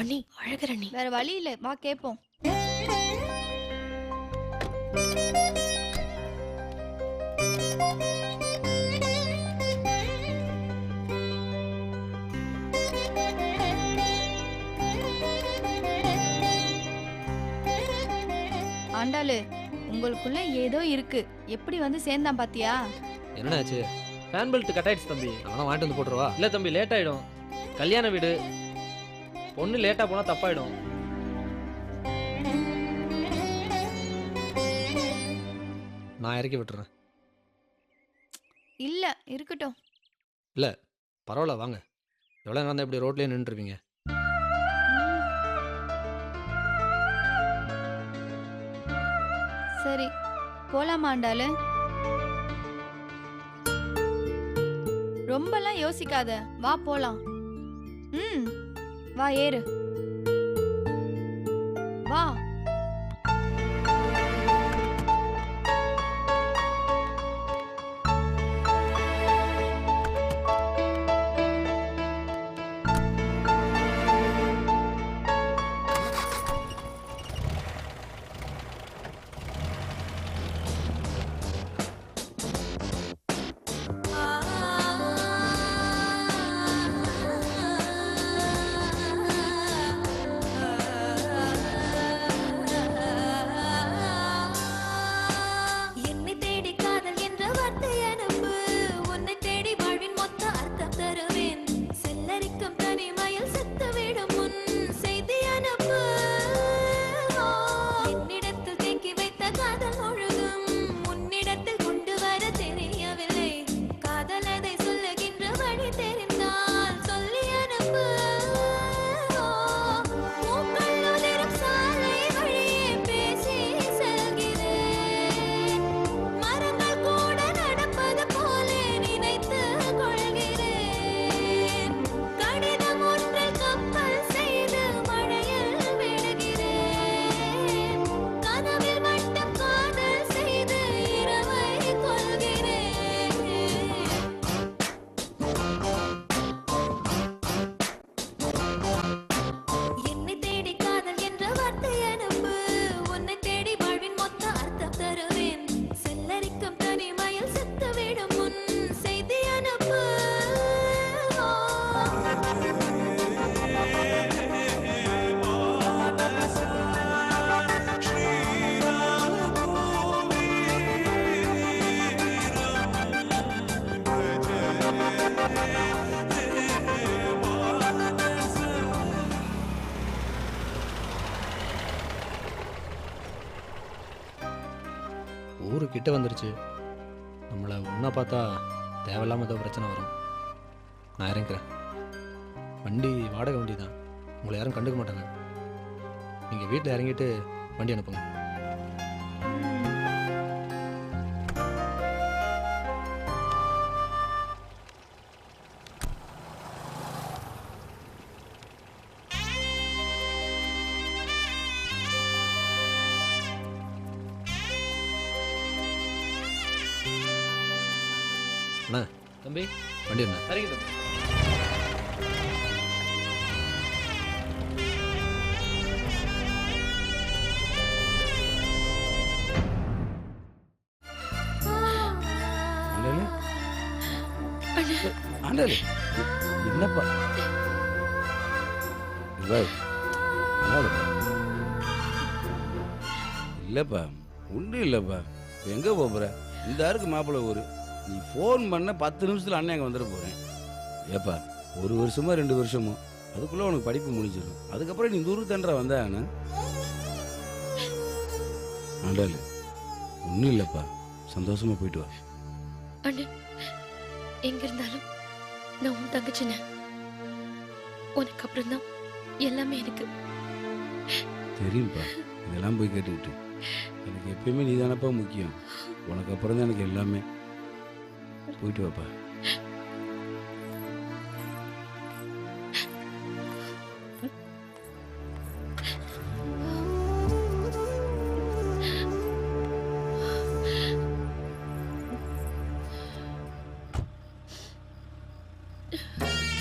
அண்ணி அழகர் அண்ணி. வேற வழி இல்ல. வா கேப்போம். ஆண்டாளு உங்களுக்குள்ள ஏதோ இருக்கு. எப்படி வந்து சேர்ந்தான் பாத்தியா? என்னண்ணாச்சு ஃபேன் பெல்ட் கட் ஆயிடுச்சு தம்பி. நானும் வாங்கிட்டு வந்து போட்டுருவா? இல்ல தம்பி லேட் ஆயிடும். கல்யாண வீடு. பொண்ணு லேட்டா போனா தப்பாயிடும். நான் இறக்கி விட்டுறேன். இல்ல இருக்கட்டும். பரவாயில்ல வாங்க. எவ்வளோ நேரம் இப்படி ரோட்லேயே நின்றுருவீங்க? சரி போலாமா ஆண்டாளு ரொம்பலாம் யோசிக்காத வா போலாம். ம். வா I'm 30 ஊரு கிட்ட வந்துருச்சு. நம்மளை ஒன்றா பார்த்தா தேவையில்லாமல் ஏதோ பிரச்சனை வரும். நான் இறங்கிக்கிறேன் வண்டி வாடகை வண்டி தான் உங்களை யாரும் கண்டுக்க மாட்டாங்க. நீங்கள் வீட்டில் இறங்கிட்டு வண்டி அனுப்புங்க. தம்பி. வண்டி என்ன சரிங்க தம்பி. ஆண்டலு ஆண்டலு என்னப்பா? இல்லப்பா ஒன்றும் இல்லப்பா. எங்க போக போற? இந்த ஆருக்கு மாப்பிள்ளை ஊரு. நீ ஃபோன் பண்ண பத்து நிமிஷத்துல அண்ணன் அங்கே வந்துட போறேன். ஏப்பா ஒரு வருஷமோ ரெண்டு வருஷமோ அதுக்குள்ள உனக்கு படிப்பு முடிஞ்சிடும். அதுக்கப்புறம் நீ தூரம் தண்டா வந்தாண்ணா ஆண்டாளு ஒன்றும் இல்லப்பா. சந்தோஷமா போயிட்டு வா. அண்ணன் எங்க இருந்தாலும் நான் உன் தங்கச்சின உனக்கு அப்புறம் தான் எல்லாமே எனக்கு. தெரியும்ப்பா இதெல்லாம் போய் கேட்டுக்கிட்டு. எனக்கு எப்பயுமே நீ தானப்பா முக்கியம். உனக்கு அப்புறம் தான் எனக்கு எல்லாமே. போயிட்டு வாப்பா Yeah.